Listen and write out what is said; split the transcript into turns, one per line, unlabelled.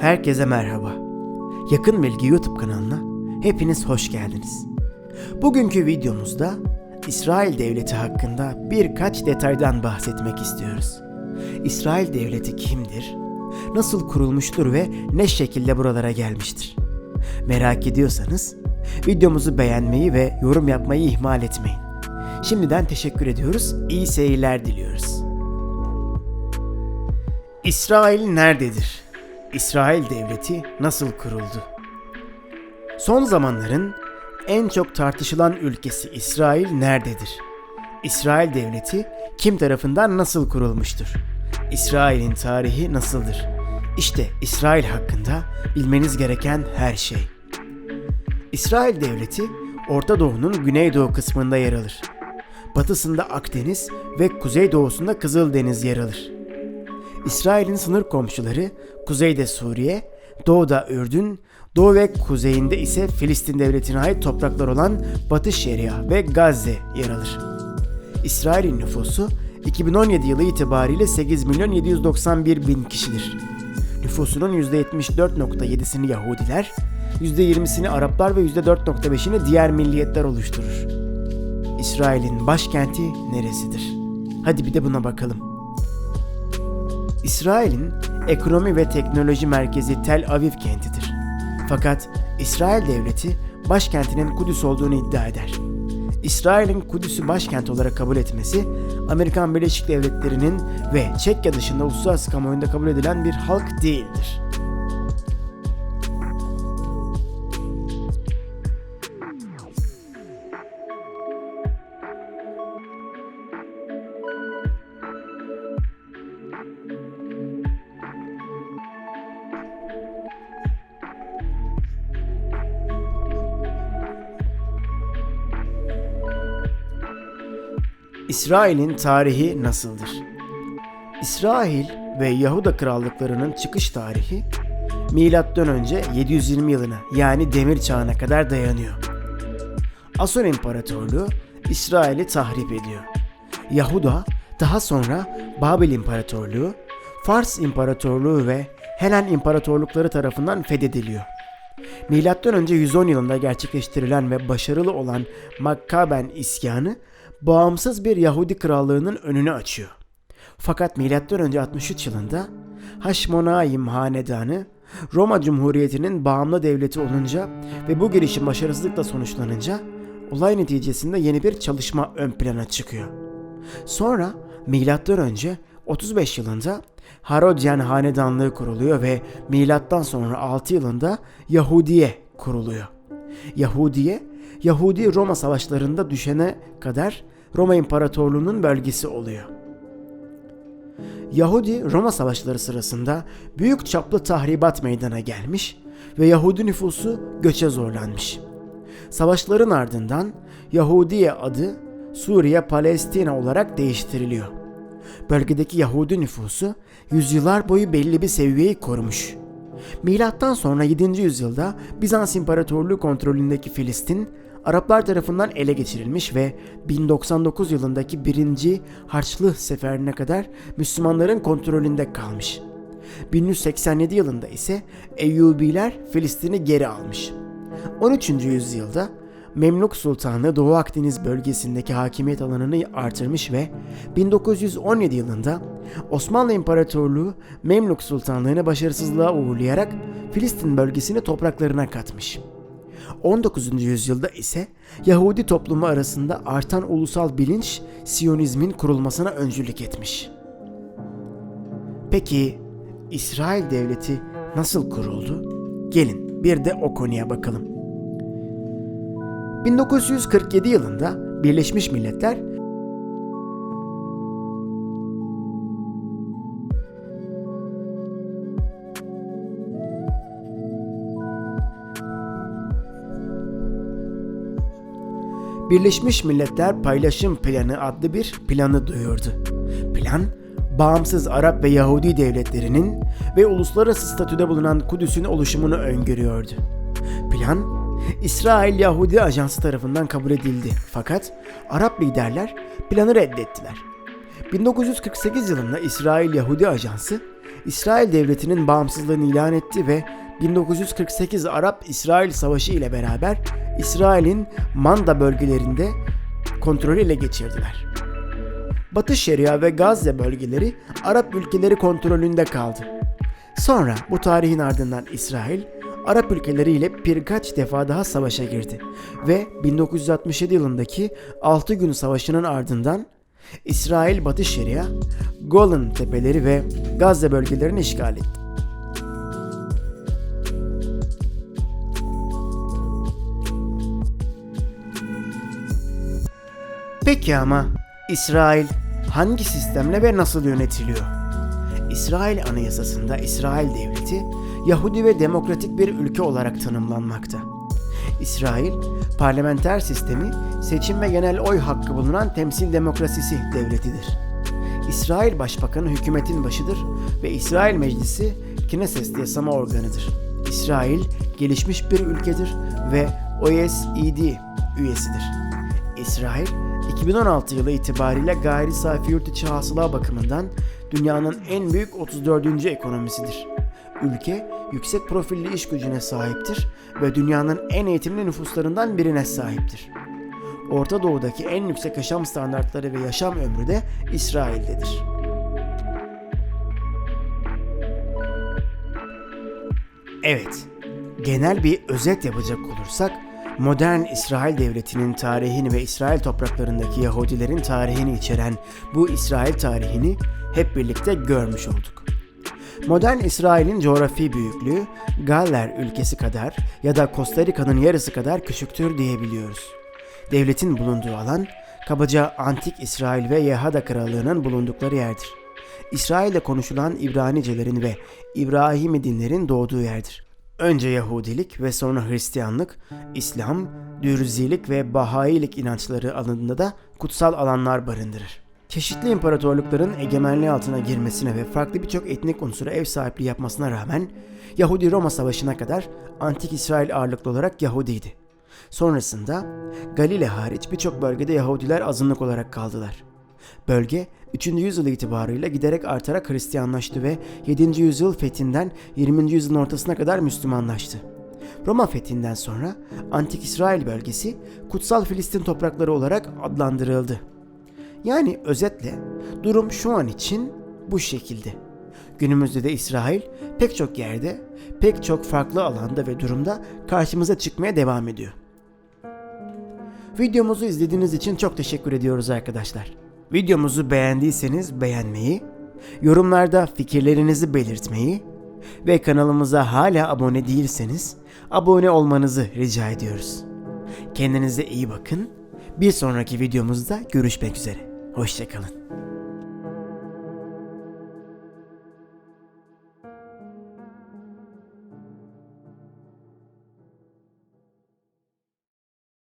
Herkese merhaba. Yakın Bilgi YouTube kanalına hepiniz hoş geldiniz. Bugünkü videomuzda İsrail Devleti hakkında birkaç detaydan bahsetmek istiyoruz. İsrail Devleti kimdir? Nasıl kurulmuştur ve ne şekilde buralara gelmiştir? Merak ediyorsanız videomuzu beğenmeyi ve yorum yapmayı ihmal etmeyin. Şimdiden teşekkür ediyoruz. İyi seyirler diliyoruz. İsrail nerededir? İsrail Devleti nasıl kuruldu? Son zamanların en çok tartışılan ülkesi İsrail nerededir? İsrail Devleti kim tarafından nasıl kurulmuştur? İsrail'in tarihi nasıldır? İşte İsrail hakkında bilmeniz gereken her şey. İsrail Devleti Orta Doğu'nun güneydoğu kısmında yer alır. Batısında Akdeniz ve kuzeydoğusunda Kızıldeniz yer alır. İsrail'in sınır komşuları kuzeyde Suriye, doğuda Ürdün, doğu ve kuzeyinde ise Filistin devletine ait topraklar olan Batı Şeria ve Gazze yer alır. İsrail'in nüfusu 2017 yılı itibariyle 8 milyon 791 bin kişidir. Nüfusunun %74.7'sini Yahudiler, %20'sini Araplar ve %4.5'ini diğer milliyetler oluşturur. İsrail'in başkenti neresidir? Hadi bir de buna bakalım. İsrail'in ekonomi ve teknoloji merkezi Tel Aviv kentidir. Fakat İsrail devleti başkentinin Kudüs olduğunu iddia eder. İsrail'in Kudüs'ü başkent olarak kabul etmesi, Amerikan Birleşik Devletleri'nin ve Çekya dışında uluslararası kamuoyunda kabul edilen bir halk değildir. İsrail'in tarihi nasıldır? İsrail ve Yahuda krallıklarının çıkış tarihi milattan önce 720 yılına yani Demir Çağı'na kadar dayanıyor. Asur İmparatorluğu İsrail'i tahrip ediyor. Yahuda daha sonra Babil İmparatorluğu, Fars İmparatorluğu ve Helen İmparatorlukları tarafından fethediliyor. Milattan önce 110 yılında gerçekleştirilen ve başarılı olan Makkaben isyanı bağımsız bir Yahudi krallığının önünü açıyor. Fakat M.Ö. 63 yılında Haşmonaim Hanedanı Roma Cumhuriyeti'nin bağımlı devleti olunca ve bu girişim başarısızlıkla sonuçlanınca olay neticesinde yeni bir çalışma ön plana çıkıyor. Sonra M.Ö. 35 yılında Harodyan Hanedanlığı kuruluyor ve milattan sonra 6 yılında Yahudiye kuruluyor. Yahudiye, Yahudi Roma savaşlarında düşene kadar Roma İmparatorluğu'nun bölgesi oluyor. Yahudi Roma savaşları sırasında büyük çaplı tahribat meydana gelmiş ve Yahudi nüfusu göçe zorlanmış. Savaşların ardından Yahudiye adı Suriye Palestina olarak değiştiriliyor. Bölgedeki Yahudi nüfusu yüzyıllar boyu belli bir seviyeyi korumuş. Milattan sonra 7. yüzyılda Bizans İmparatorluğu kontrolündeki Filistin Araplar tarafından ele geçirilmiş ve 1099 yılındaki 1. Harçlı Seferine kadar Müslümanların kontrolünde kalmış. 1187 yılında ise Eyyubiler Filistin'i geri almış. 13. yüzyılda Memluk Sultanlığı Doğu Akdeniz bölgesindeki hakimiyet alanını artırmış ve 1917 yılında Osmanlı İmparatorluğu Memluk Sultanlığı'nı başarısızlığa uğurlayarak Filistin bölgesini topraklarına katmış. 19. yüzyılda ise Yahudi toplumu arasında artan ulusal bilinç Siyonizmin kurulmasına öncülük etmiş. Peki İsrail devleti nasıl kuruldu? Gelin bir de o konuya bakalım. 1947 yılında Birleşmiş Milletler Birleşmiş Milletler Paylaşım Planı adlı bir planı duyurdu. Plan, bağımsız Arap ve Yahudi devletlerinin ve uluslararası statüde bulunan Kudüs'ün oluşumunu öngörüyordu. Plan, İsrail Yahudi Ajansı tarafından kabul edildi fakat Arap liderler planı reddettiler. 1948 yılında İsrail Yahudi Ajansı İsrail devletinin bağımsızlığını ilan etti ve 1948 Arap-İsrail Savaşı ile beraber İsrail'in Manda bölgelerinde kontrolü ele geçirdiler. Batı Şeria ve Gazze bölgeleri Arap ülkeleri kontrolünde kaldı. Sonra bu tarihin ardından İsrail, Arap ülkeleriyle birkaç defa daha savaşa girdi ve 1967 yılındaki 6 gün savaşının ardından İsrail Batı Şeria, Golan Tepeleri ve Gazze bölgelerini işgal etti. Peki ama İsrail hangi sistemle ve nasıl yönetiliyor? İsrail Anayasası'nda İsrail Devleti Yahudi ve demokratik bir ülke olarak tanımlanmakta. İsrail, parlamenter sistemi, seçim ve genel oy hakkı bulunan temsil demokrasisi devletidir. İsrail Başbakanı hükümetin başıdır ve İsrail Meclisi Knesset yasama organıdır. İsrail gelişmiş bir ülkedir ve OECD üyesidir. İsrail 2016 yılı itibariyle gayri safi yurt içi hasıla bakımından dünyanın en büyük 34. ekonomisidir. Ülke yüksek profilli iş gücüne sahiptir ve dünyanın en eğitimli nüfuslarından birine sahiptir. Orta Doğu'daki en yüksek yaşam standartları ve yaşam ömrü de İsrail'dedir. Evet, genel bir özet yapacak olursak, modern İsrail devletinin tarihini ve İsrail topraklarındaki Yahudilerin tarihini içeren bu İsrail tarihini hep birlikte görmüş olduk. Modern İsrail'in coğrafi büyüklüğü Galler ülkesi kadar ya da Costa Rica'nın yarısı kadar küçüktür diyebiliyoruz. Devletin bulunduğu alan kabaca Antik İsrail ve Yehada Krallığı'nın bulundukları yerdir. İsrail'de konuşulan İbranicelerin ve İbrahimi dinlerin doğduğu yerdir. Önce Yahudilik ve sonra Hristiyanlık, İslam, Dürzilik ve Bahailik inançları alanında da kutsal alanlar barındırır. Çeşitli imparatorlukların egemenliği altına girmesine ve farklı birçok etnik unsura ev sahipliği yapmasına rağmen Yahudi-Roma Savaşı'na kadar Antik İsrail ağırlıklı olarak Yahudiydi. Sonrasında Galile hariç birçok bölgede Yahudiler azınlık olarak kaldılar. Bölge 3. yüzyıl itibarıyla giderek artarak Hristiyanlaştı ve 7. yüzyıl fethinden 20. yüzyılın ortasına kadar Müslümanlaştı. Roma fethinden sonra Antik İsrail bölgesi Kutsal Filistin toprakları olarak adlandırıldı. Yani özetle durum şu an için bu şekilde. Günümüzde de İsrail pek çok yerde, pek çok farklı alanda ve durumda karşımıza çıkmaya devam ediyor. Videomuzu izlediğiniz için çok teşekkür ediyoruz arkadaşlar. Videomuzu beğendiyseniz beğenmeyi, yorumlarda fikirlerinizi belirtmeyi ve kanalımıza hala abone değilseniz abone olmanızı rica ediyoruz. Kendinize iyi bakın. Bir sonraki videomuzda görüşmek üzere. Hoşçakalın.